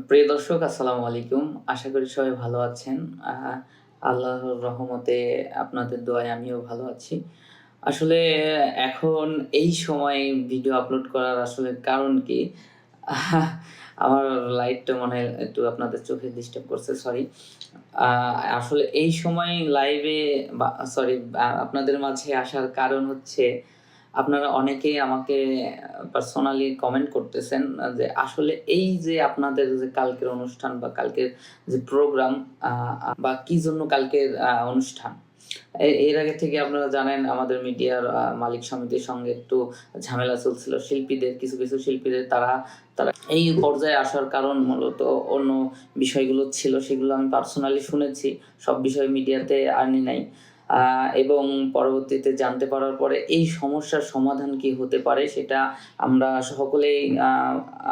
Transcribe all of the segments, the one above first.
প্রিয় দর্শক, আসসালামু আলাইকুম। আশা করি সবাই ভালো আছেন। আল্লাহর রহমতে আপনাদের দোয়ায় আমিও ভালো আছি। আসলে এখন এই সময় ভিডিও আপলোড করার আসলে কারণ কি? আমার লাইটটা মনে হয় একটু আপনাদের চোখে ডিস্টার্ব করছে সরি আসলে এই সময় লাইভে সরি আপনাদের মাঝে আসার কারণ হচ্ছে আপনারা অনেকেই আমাকে পার্সোনালি কমেন্ট করতেছেন যে আসলে এই যে আপনাদের যে কালকের অনুষ্ঠান বা কালকের যে প্রোগ্রাম বা কি জন্য কালকের অনুষ্ঠান? এর আগে থেকে আপনারা জানেন আমাদের মিডিয়ার মালিক সমিতির সঙ্গে একটু ঝামেলা চলছিল। শিল্পীদের, কিছু কিছু শিল্পীদের তারা তারা এই পর্যায়ে আসার কারণ মূলত অন্য বিষয়গুলো ছিল, সেগুলো আমি পার্সোনালি শুনেছি। সব বিষয় মিডিয়াতে আনি নাই। এবং পরবর্তীতে জানতে পারার পরে এই সমস্যার সমাধান কি হতে পারে সেটা আমরা সকলেই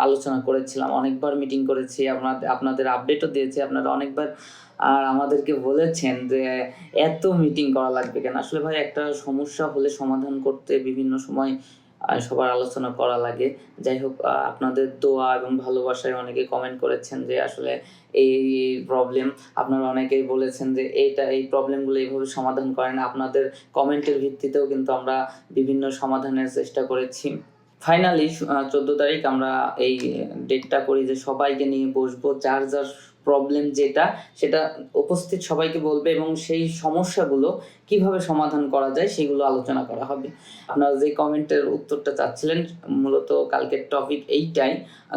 আলোচনা করেছিলাম, অনেকবার মিটিং করেছি আপনাদের আপনাদের আপডেটও দিয়েছি, আপনারা অনেকবার আর আমাদেরকে বলেছেন যে এত মিটিং করা লাগবে কেন? আসলে ভাই, একটা সমস্যা হলে সমাধান করতে বিভিন্ন সময় সবার আলোচনা করা লাগে। যাই হোক আপনাদের দোয়া এবং ভালোবাসায় অনেকে কমেন্ট করেছেন যে আসলে এই প্রবলেম আপনারা অনেকেই বলেছেন যে এইটা, এই প্রবলেমগুলো এইভাবে সমাধান করেন। আপনাদের কমেন্টের ভিত্তিতেও কিন্তু আমরা বিভিন্ন সমাধানের চেষ্টা করেছি। ফাইনালি চোদ্দ তারিখ আমরা এই ডেটটা করি যে সবাইকে নিয়ে বসবো। যার যার প্রবলেম যেটা, সেটা উপস্থিত সবাইকে বলবে এবং সেই সমস্যাগুলো কীভাবে সমাধান করা যায় সেগুলো আলোচনা করা হবে। আপনারা যে কমেন্টের উত্তরটা চাচ্ছিলেন, মূলত কালকের টপিক এইটাই।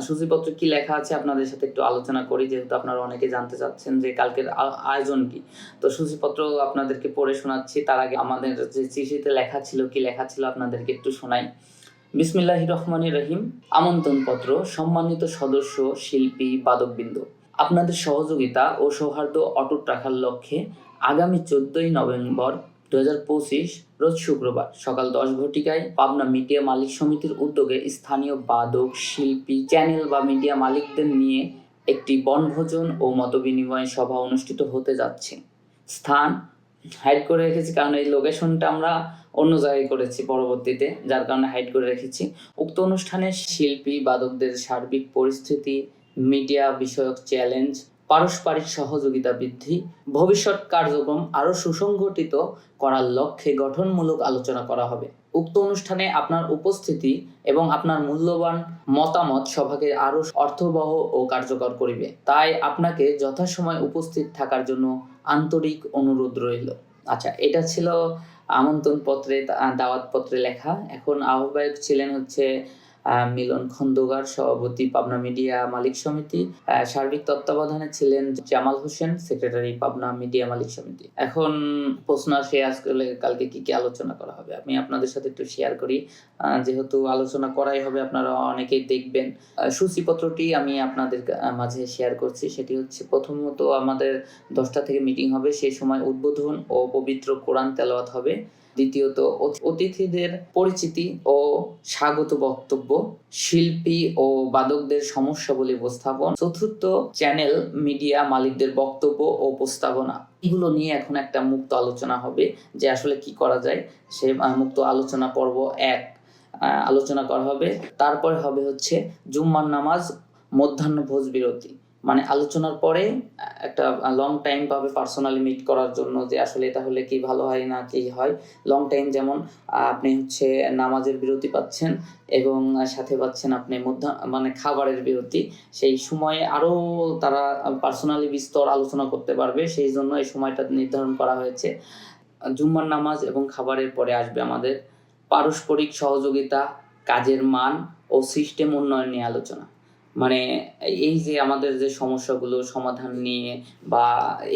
সূচিপত্র কি লেখা আছে আপনাদের সাথে একটু আলোচনা করি, যেহেতু আপনারা অনেকে জানতে চাচ্ছেন যে কালকের আয়োজন কি। তো সূচিপত্র আপনাদেরকে পড়ে শোনাচ্ছি, তার আগে আমাদের যে চিঠিতে লেখা ছিল, কি লেখা ছিল আপনাদেরকে একটু শোনাই। বিসমিল্লাহ রহমান রহিম, আমন্ত্রণপত্র, সম্মানিত সদস্য, শিল্পী, বাদকবৃন্দ। আপনাদের সহযোগিতা ও সৌহার্দ্য অটুট রাখার লক্ষ্যে আগামী চোদ্দই নভেম্বর দু হাজার পঁচিশ, রোজ শুক্রবার সকাল দশ ঘটিকায় পাবনা মিডিয়া মালিক সমিতির উদ্যোগে স্থানীয় বাদক, শিল্পী, চ্যানেল বা মিডিয়া মালিকদের নিয়ে একটি বনভোজন ও মতবিনিময় সভা অনুষ্ঠিত হতে যাচ্ছে। স্থান হাইড করে রেখেছি, কারণ এই লোকেশনটা আমরা অন্য জায়গায় করেছি পরবর্তীতে, যার কারণে হাইড করে রেখেছি। উক্ত অনুষ্ঠানে শিল্পী, বাদকদের সার্বিক পরিস্থিতি মিডিয়া বিষয়ক চ্যালেঞ্জ, পারস্পরিক সহযোগিতা বৃদ্ধি, ভবিষ্যৎ কার্যক্রম আরও সুসংগঠিত করার লক্ষ্যে গঠনমূলক আলোচনা করা হবে। উক্ত অনুষ্ঠানে আপনার উপস্থিতি এবং আপনার মূল্যবান মতামত সভাকে আরও অর্থবহ ও কার্যকর করিবে। তাই আপনাকে যথাসময় উপস্থিত থাকার জন্য আন্তরিক অনুরোধ রইল। আচ্ছা এটা ছিল আমন্ত্রণ পত্রে দাওয়াত পত্রে লেখা। এখন আহ্বায়ক ছিলেন হচ্ছে মিলন খন্দকার, সভাপতি পাবনা মিডিয়া মালিক সমিতি। সার্বিক তত্ত্বাবধানে ছিলেন জামাল হোসেন, সেক্রেটারি পাবনা মিডিয়া মালিক সমিতি। এখন প্রশ্ন আসে, আজকে কালকে কি কি আলোচনা করা হবে? আমি আপনাদের সাথে একটু শেয়ার করি। যেহেতু আলোচনা করাই হবে, আপনারা অনেকেই দেখবেন। সূচিপত্রটি আমি আপনাদের মাঝে শেয়ার করছি। সেটি হচ্ছে, প্রথমত আমাদের দশটা থেকে মিটিং হবে। সেই সময় উদ্বোধন ও পবিত্র কোরআন তেলাওয়াত হবে। দ্বিতীয়ত অতিথিদের পরিচিতি ও স্বাগত বক্তব্য, শিল্পী ও বাদকদের সমস্যাবলী উপস্থাপন, চতুর্থ চ্যানেল মিডিয়া মালিকদের বক্তব্য ও উপস্থাপনা। এগুলো নিয়ে এখন একটা মুক্ত আলোচনা হবে যে আসলে কি করা যায়। সে মুক্ত আলোচনা পর্ব এক আলোচনা করা হবে। তারপরে হবে হচ্ছে জুম্মার নামাজ, মধ্যাহ্ন ভোজ বিরতি। মানে আলোচনার পরে, একটা লং টাইম পাবে পার্সোনালি মিট করার জন্য যে আসলে তাহলে কি ভালো হয় না কি হয় লং টাইম যেমন, আপনি হচ্ছে নামাজের বিরতি পাচ্ছেন এবং সাথে পাচ্ছেন আপনি মধ্য মানে খাবারের বিরতি। সেই সময়ে আরও তারা পার্সোনালি বিস্তর আলোচনা করতে পারবে, সেই জন্য এই সময়টা নির্ধারণ করা হয়েছে। জুম্মার নামাজ এবং খাবারের পরে আসবে আমাদের পারস্পরিক সহযোগিতা, কাজের মান ও সিস্টেম উন্নয়ন নিয়ে আলোচনা। মানে এই যে আমাদের যে সমস্যাগুলো, সমাধান নিয়ে বা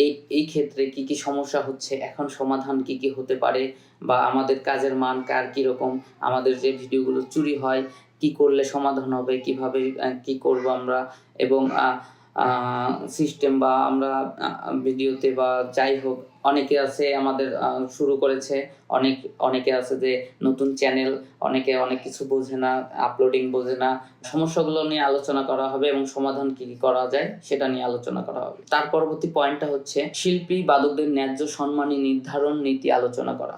এই এই ক্ষেত্রে কি কি সমস্যা হচ্ছে, এখন সমাধান কি কি হতে পারে বা আমাদের কাজের মান কার কীরকম, আমাদের যে ভিডিওগুলো চুরি হয়, কি করলে সমাধান হবে, কীভাবে কি করব আমরা এবং সিস্টেম বা আমরা ভিডিওতে বা যাই হোক, অনেকে আছে আমাদের শুরু করেছে। অনেক, অনেকে আছে যে নতুন চ্যানেল অনেকে অনেক কিছু বোঝে না আপলোডিং বোঝে না। সমস্যাগুলো নিয়ে আলোচনা করা হবে এবং সমাধান কি কি করা যায় সেটা নিয়ে আলোচনা করা হবে। তার পরবর্তী পয়েন্টটা হচ্ছে শিল্পী বাদকদের ন্যায্য সম্মানী নির্ধারণ নীতি আলোচনা করা।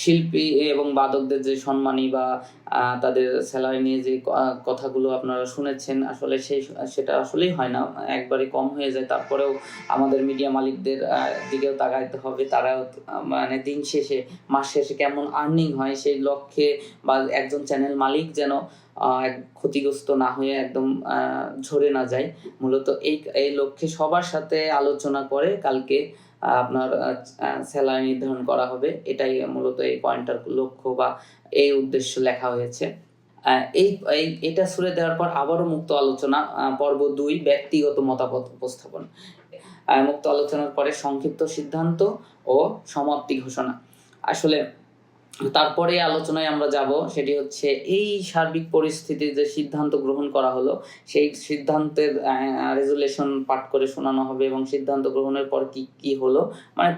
শিল্পী এবং বাদকদের যে সম্মানী বা তাদের স্যালারি নিয়ে যে কথাগুলো আপনারা শুনেছেন, আসলে সেই সেটা আসলেই হয় না। একবারে কম হয়ে যায়। তারপরেও আমাদের মিডিয়া মালিকদের দিকেও তাকাইতে হবে। তারাও মানে দিন শেষে, মাস শেষে কেমন আর্নিং হয় সেই লক্ষ্যে বা একজন চ্যানেল মালিক যেন ক্ষতিগ্রস্ত না হয়ে একদম ঝরে না যায়। মূলত এই এই লক্ষ্যে সবার সাথে আলোচনা করে কালকে আপনার স্যালারি নির্ধারণ করা হবে। এটাই মূলত এই পয়েন্টটার লক্ষ্য বা এই উদ্দেশ্য লেখা হয়েছে। এই এটা সুরে দেওয়ার পর আবারও মুক্ত আলোচনা পর্ব দুই, ব্যক্তিগত মতামত উপস্থাপন। মুক্ত আলোচনার পরে সংক্ষিপ্ত সিদ্ধান্ত ও সমাপ্তি ঘোষণা। আসলে তারপরে আলোচনায় আমরা যাব, সেটি হচ্ছে এই সার্বিক পরিস্থিতির যে সিদ্ধান্ত গ্রহণ করা হলো, সেই সিদ্ধান্তের রেজুলেশন পাঠ করে শোনানো হবে এবং সিদ্ধান্ত গ্রহণের পর কি কি হলো? মানে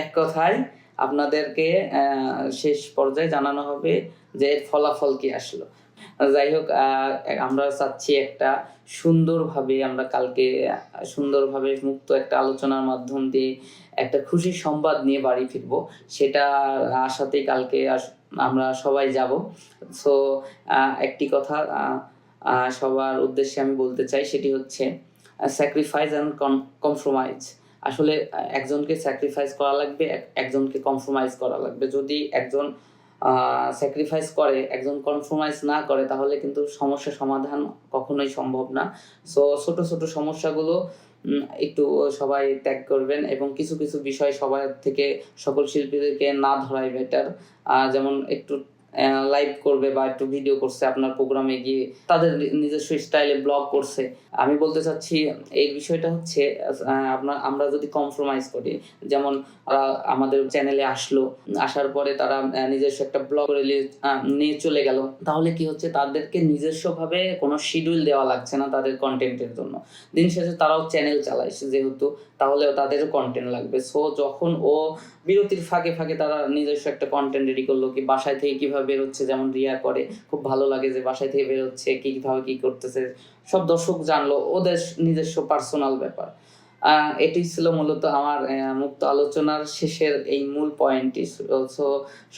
এক কথায় আপনাদেরকে শেষ পর্যায়ে জানানো হবে যে ফলাফল কি আসলো। যাই হোক আমরা চাচ্ছি একটা সুন্দরভাবে আমরা কালকে সুন্দরভাবে মুক্ত একটা আলোচনার মাধ্যম দিয়ে একটা খুশি সংবাদ নিয়ে বাড়ি ফিরবো। সেটা আশাতেই কালকে আমরা সবাই যাব। সো একটি কথা সবার উদ্দেশ্যে আমি বলতে চাই, সেটি হচ্ছে স্যাক্রিফাইস অ্যান্ড কম্প্রোমাইজ আসলে একজনকে স্যাক্রিফাইস করা লাগবে একজনকে কম্প্রোমাইজ করা লাগবে। যদি একজন স্যাক্রিফাইস করে, একজন কনফ্রোমাইজ না করে, তাহলে কিন্তু সমস্যা সমাধান কখনোই সম্ভব না। সো ছোট ছোট সমস্যাগুলো একটু সবাই ত্যাগ করবেন এবং কিছু কিছু বিষয় সবার থেকে সকল শিল্পীদেরকে না ধরাই বেটার যেমন একটু লাইভ করবে বা একটু ভিডিও করছে আপনার প্রোগ্রামে গিয়ে তাদের নিজস্ব স্টাইলে ব্লগ করছে। আমি বলতে চাচ্ছি, এই বিষয়টা হচ্ছে আপনার আমরা যদি কম্প্রোমাইজ করি, যেমন আমাদের চ্যানেলে আসলো, আসার পরে তারা নিজস্ব একটা ব্লগ নিয়ে- চলে গেল, তাহলে কি হচ্ছে? তাদেরকে নিজস্বভাবে কোনো শিডিউল দেওয়া লাগছে না তাদের কন্টেন্টের জন্য। দিন শেষে তারাও চ্যানেল চালায়, যেহেতু তাহলে তাদেরও কন্টেন্ট লাগবে। সো যখন ও বিরতির ফাঁকে ফাঁকে তারা নিজস্ব একটা কন্টেন্ট রেডি করল কি বাসায় থেকে কীভাবে বেরোচ্ছে, যেমন রিয়া করে, খুব ভালো লাগে যে বাসায় থেকে বেরোচ্ছে, কি কীভাবে কি করতেছে, সব দর্শক জানলো, ওদের নিজস্ব পার্সোনাল ব্যাপার। এটি ছিল মূলত আমার মুক্ত আলোচনার শেষের এই মূল পয়েন্টটি সো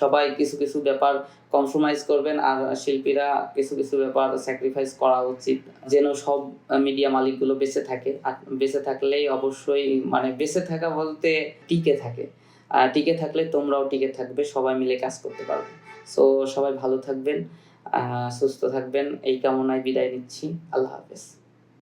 সবাই কিছু কিছু ব্যাপার কম্প্রোমাইজ করবেন, আর শিল্পীরা কিছু কিছু ব্যাপার স্যাক্রিফাইস করা উচিত, যেন সব মিডিয়া মালিকগুলো বেঁচে থাকে। আর বেঁচে থাকলেই অবশ্যই মানে বেঁচে থাকা বলতে টিকে থাকে। টিকে থাকলে তোমরাও টিকে থাকবে, সবাই মিলে কাজ করতে পারবে। সো সবাই ভালো থাকবেন সুস্থ থাকবেন, এই কামনায় বিদায় নিচ্ছি। আল্লাহ হাফেজ।